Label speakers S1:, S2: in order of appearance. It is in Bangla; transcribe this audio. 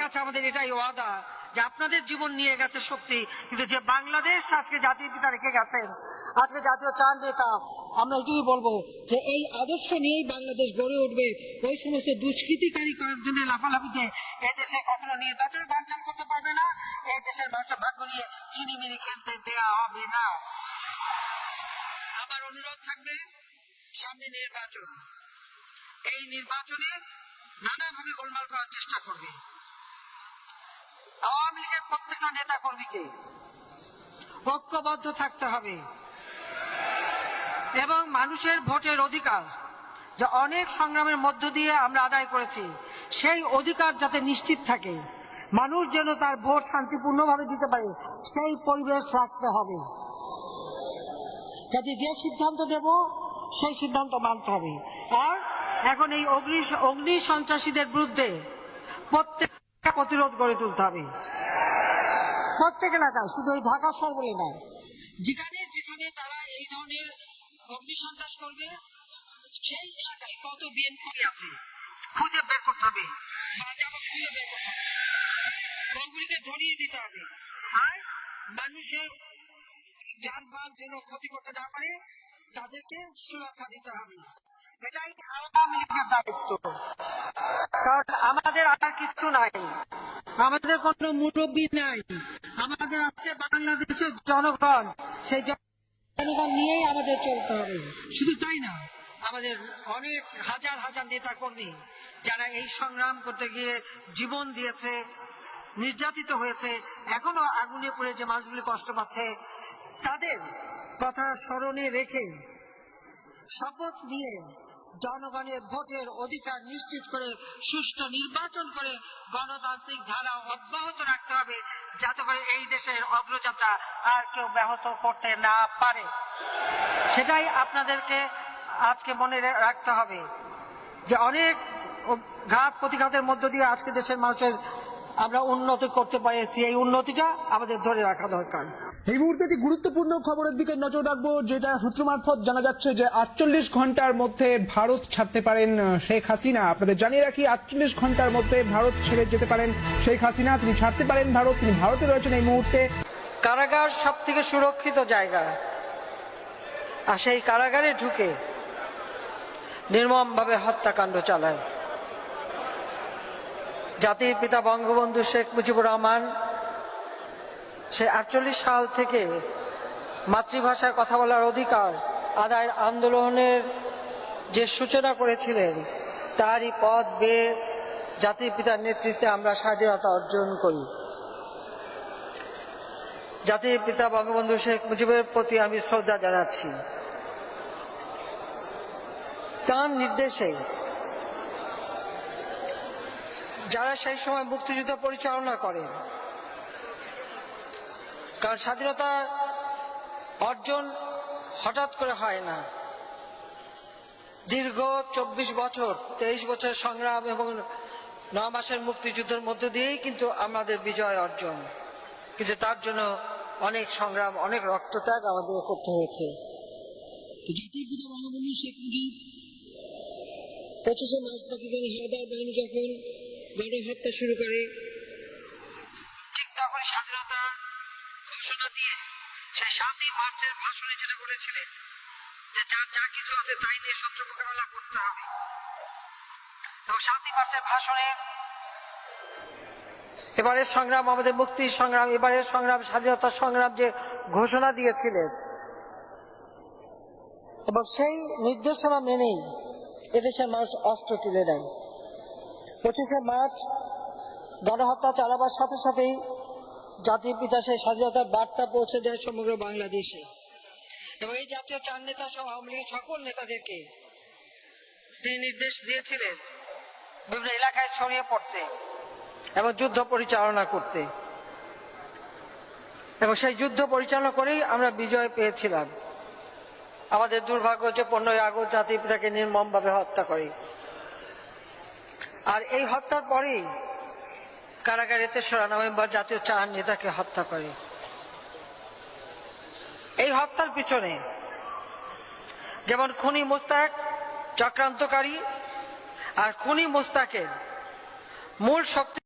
S1: কাছে আমাদের এটাই ওয়াদা যে আপনাদের জীবন নিয়ে গেছে শক্তি, কিন্তু যে বাংলাদেশ আজকে জাতির পিতা রেখে গেছেন, আজকে জাতীয় চার নেতা, আমরা এটুকুই বলব যে এই আদর্শ নিয়েই বাংলাদেশ গড়ে উঠবে। ওই সমস্ত দুষ্কৃতিকারী কয়েকজনের লাফালাফিতে এই দেশে কখনো নির্বাচন বাঞ্ছান করতে পারবে না এই দেশের মানুষের ভাগ্য নিয়ে চিনিমিনি খেলতে দেওয়া হবে না। আমার অনুরোধ থাকবে, সামনে নির্বাচন। এই নির্বাচনে নানাভাবে গোলমাল করার চেষ্টা করবে। আওয়ামী লীগের প্রত্যেকটা নেতা কর্মীকে ঐক্যবদ্ধ থাকতে হবে। এবং মানুষের ভোটের অধিকার যা অনেক সংগ্রামের মধ্য দিয়ে আমরা আদায় করেছি, সেই অধিকার যাতে নিশ্চিত থাকে। মানুষ যেন তার ভোট শান্তিপূর্ণভাবে দিতে পারে, সেই পরিবেশ রাখতে হবে। যাতে যে সিদ্ধান্ত দেব, সেই সিদ্ধান্ত মানতে হবে। আর এখন এই অগ্নি অগ্নি সন্ত্রাসীদের বিরুদ্ধে প্রত্যেকটা প্রতিরোধ গড়ে তুলতে হবে। প্রত্যেক এলাকায় শুধু ওই ঢাকা শহর বলে নয়। যেখানে যেখানে তারা এই ধরনের অগ্নি সন্ত্রাস করবে, সেই এলাকায় কত বিএনপি আছে, খুঁজে বের করতে হবে। বাজাবো খুঁজে বের করতে হবে? ওগুলিকে ধরিয়ে দিতে হবে। আর মানুষের যানবাহন যেন ক্ষতি করতে না পারে, তাদেরকে সুরক্ষা দিতে হবে। এটাই আওয়ামী লীগের দায়িত্ব। কারণ আমাদের আর কিছু নাই। আমাদের কোনো মুরব্বী নাই। আমাদের আছে বাংলাদেশের জনগণ। সেই জনগণ নিয়েই আমাদের চলতে হবে। শুধু তাই না, আমাদের অনেক হাজার হাজার নেতা কর্মী যারা এই সংগ্রাম করতে গিয়ে জীবন দিয়েছে, নির্যাতিত হয়েছে, এখনও আগুনে পড়ে যে মানুষগুলি কষ্ট পাচ্ছে, তাদের কথা স্মরণে রেখে শপথ নিয়ে জনগণের ভোটের অধিকার নিশ্চিত করে, সুষ্ঠু নির্বাচন করে গণতান্ত্রিক ধারা অব্যাহত রাখতে হবে, যাতে করে এই দেশের অগ্রযাত্রা আর কেউ ব্যাহত করতে না পারে। সেটাই আপনাদেরকে আজকে মনে রাখতে হবে যে অনেক ঘাত প্রতিঘাতের মধ্য দিয়ে আজকে দেশের মানুষের আমরা উন্নতি করতে পেরেছি। এই উন্নতিটা আমাদের ধরে রাখা দরকার।
S2: এই মুহূর্তে একটি গুরুত্বপূর্ণ খবরের দিকে নজর রাখব, যেটা সূত্র মারফত জানা যাচ্ছে যে আটচল্লিশ ঘণ্টার মধ্যে ভারত ছাড়তে পারেন শেখ হাসিনা। আপনাদের জানিয়ে রাখি, আটচল্লিশ ঘণ্টার মধ্যে ভারত ছেড়ে যেতে পারেন শেখ হাসিনা। তিনি ছাড়তে পারেন ভারত, তিনি ভারতে রয়েছেন এই মুহূর্তে।
S1: কারাগার সব থেকে সুরক্ষিত জায়গা। আর সেই কারাগারে ঢুকে নির্মমভাবে হত্যাকাণ্ড চালায়। জাতির পিতা বঙ্গবন্ধু শেখ মুজিবুর রহমান সে আটচল্লিশ সাল থেকে মাতৃভাষায় কথা বলার অধিকার আদায়ের আন্দোলনের যে সূচনা করেছিলেন, তারই পথ বেয়ে জাতির পিতার নেতৃত্বে আমরা স্বাধীনতা অর্জন করি। জাতির পিতা বঙ্গবন্ধু শেখ মুজিবের প্রতি আমি শ্রদ্ধা জানাচ্ছি। তার নির্দেশে যারা সেই সময় মুক্তিযুদ্ধ পরিচালনা করেন কারণ স্বাধীনতা অর্জন হঠাৎ করে হয় না। দীর্ঘ চব্বিশ বছর, তেইশ বছর সংগ্রাম এবং ন মাসের মুক্তিযুদ্ধের মধ্য দিয়েই কিন্তু আমাদের বিজয় অর্জন। কিন্তু তার জন্য অনেক সংগ্রাম, অনেক রক্তত্যাগ আমাদের করতে হয়েছে। জাতির পিতা বঙ্গবন্ধু শেখ মুজিব পঁচিশে মার্চ পাকিস্তানি হায়দার বাহিনী যখন গণহত্যা শুরু করে বলেছিলেন যে যার যা কিছু আছে তাই দিয়ে শত্রু মোকাবেলা করতে হবে। এবং সাতই মার্চের ভাষণে এবারের সংগ্রাম, আমাদের মুক্তির সংগ্রাম, এবারের সংগ্রাম স্বাধীনতার সংগ্রাম যে ঘোষণা দিয়েছিলেন, এবং সেই নির্দেশনা মেনেই এদেশের মানুষ অস্ত্র তুলে নেয়। পঁচিশে মার্চ গণহত্যা চালাবার সাথে সাথেই জাতির পিতা সেই স্বাধীনতার বার্তা পৌঁছে দেয় সমগ্র বাংলাদেশে। এবং এই জাতীয় চার নেতা সহ আওয়ামী লীগের সকল নেতাদেরকে তিনি নির্দেশ দিয়েছিলেন বিভিন্ন এলাকায় ছড়িয়ে পড়তে এবং যুদ্ধ পরিচালনা করতে। এবং সেই যুদ্ধ পরিচালনা করেই আমরা বিজয় পেয়েছিলাম। আমাদের দুর্ভাগ্য যে পনেরোই আগস্ট জাতির পিতাকে নির্মমভাবে হত্যা করে। আর এই হত্যার পরেই কারাগারে তেসরা নভেম্বর জাতীয় চার নেতাকে হত্যা করে। এই হত্যার পিছনে যেমন খুনি মোস্তাক চক্রান্তকারী আর খুনি মোস্তাকের মূল শক্তি